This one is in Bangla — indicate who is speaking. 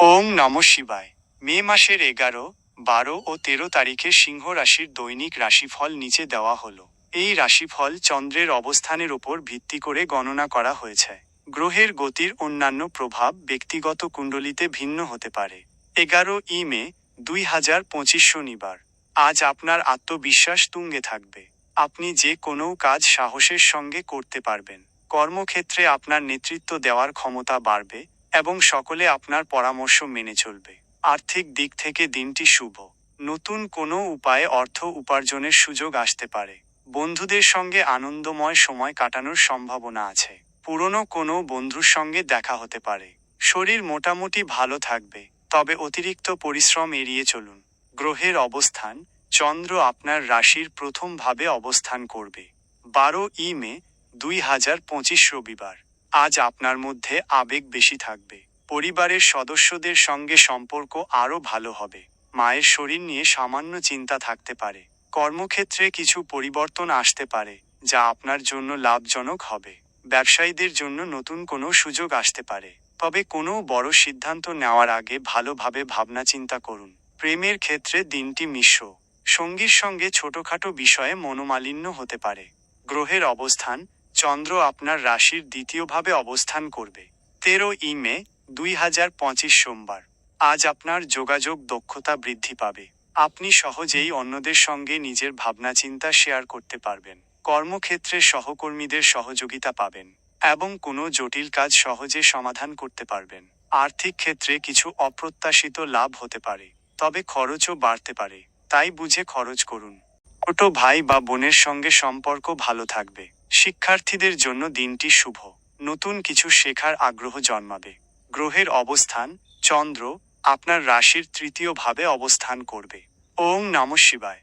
Speaker 1: ওং নম শিবায়। মে মাসের এগারো, বারো ও তেরো তারিখে সিংহ রাশির দৈনিক রাশিফল নিচে দেওয়া হলো। এই রাশিফল চন্দ্রের অবস্থানের ওপর ভিত্তি করে গণনা করা হয়েছে। গ্রহের গতির অন্যান্য প্রভাব ব্যক্তিগত কুণ্ডলিতে ভিন্ন হতে পারে। এগারো ই মে, দুই হাজার পঁচিশ শনিবার। আজ আপনার আত্মবিশ্বাস তুঙ্গে থাকবে। আপনি যে কোনো কাজ সাহসের সঙ্গে করতে পারবেন। কর্মক্ষেত্রে আপনার নেতৃত্ব দেওয়ার ক্ষমতা বাড়বে। এবং সকলে আপনার পরামর্শ মেনে চলবে। আর্থিক দিক থেকে দিনটি শুভ। নতুন কোনো উপায়ে অর্থ উপার্জনের সুযোগ আসতে পারে। বন্ধুদের সঙ্গে আনন্দময় সময় কাটানোর সম্ভাবনা আছে। পুরনো কোনো বন্ধুর সঙ্গে দেখা হতে পারে। শরীর মোটামুটি ভালো থাকবে, তবে অতিরিক্ত পরিশ্রম এড়িয়ে চলুন। গ্রহের অবস্থান, চন্দ্র আপনার রাশির প্রথম ভাবে অবস্থান করবে। বারো ই মে, দুই হাজার পঁচিশ রবিবার। আজ আপনার মধ্যে আবেগ বেশি থাকবে। পরিবারের সদস্যদের সঙ্গে সম্পর্ক আরও ভালো হবে। মায়ের শরীর নিয়ে সামান্য চিন্তা থাকতে পারে। কর্মক্ষেত্রে কিছু পরিবর্তন আসতে পারে, যা আপনার জন্য লাভজনক হবে। ব্যবসায়ীদের জন্য নতুন কোনো সুযোগ আসতে পারে। তবে কোনো বড় সিদ্ধান্ত নেওয়ার আগে ভালোভাবে ভাবনা চিন্তা করুন। প্রেমের ক্ষেত্রে দিনটি মিশ্র। সঙ্গীর সঙ্গে ছোটখাটো বিষয়ে মনোমালিন্য হতে পারে। গ্রহের অবস্থান চন্দ্র আপনার রাশির দ্বিতীয়ভাবে অবস্থান করবে। তেরো ই মে দুই হাজার পঁচিশ সোমবার। আজ আপনার যোগাযোগ দক্ষতা বৃদ্ধি পাবে। আপনি সহজেই অন্যদের সঙ্গে নিজের ভাবনা চিন্তা শেয়ার করতে পারবেন। কর্মক্ষেত্রে সহকর্মীদের সহযোগিতা পাবেন এবং কোনো জটিল কাজ সহজে সমাধান করতে পারবেন। আর্থিক ক্ষেত্রে কিছু অপ্রত্যাশিত লাভ হতে পারে, তবে খরচও বাড়তে পারে। তাই বুঝে খরচ করুন। ছোট ভাই বা বোনের সঙ্গে সম্পর্ক ভালো থাকবে। শিক্ষার্থীদের জন্য দিনটি শুভ। নতুন কিছু শেখার আগ্রহ জন্মাবে। গ্রহের অবস্থান, চন্দ্র, আপনার রাশির তৃতীয় ভাবে অবস্থান করবে। ওং নম শিবায়।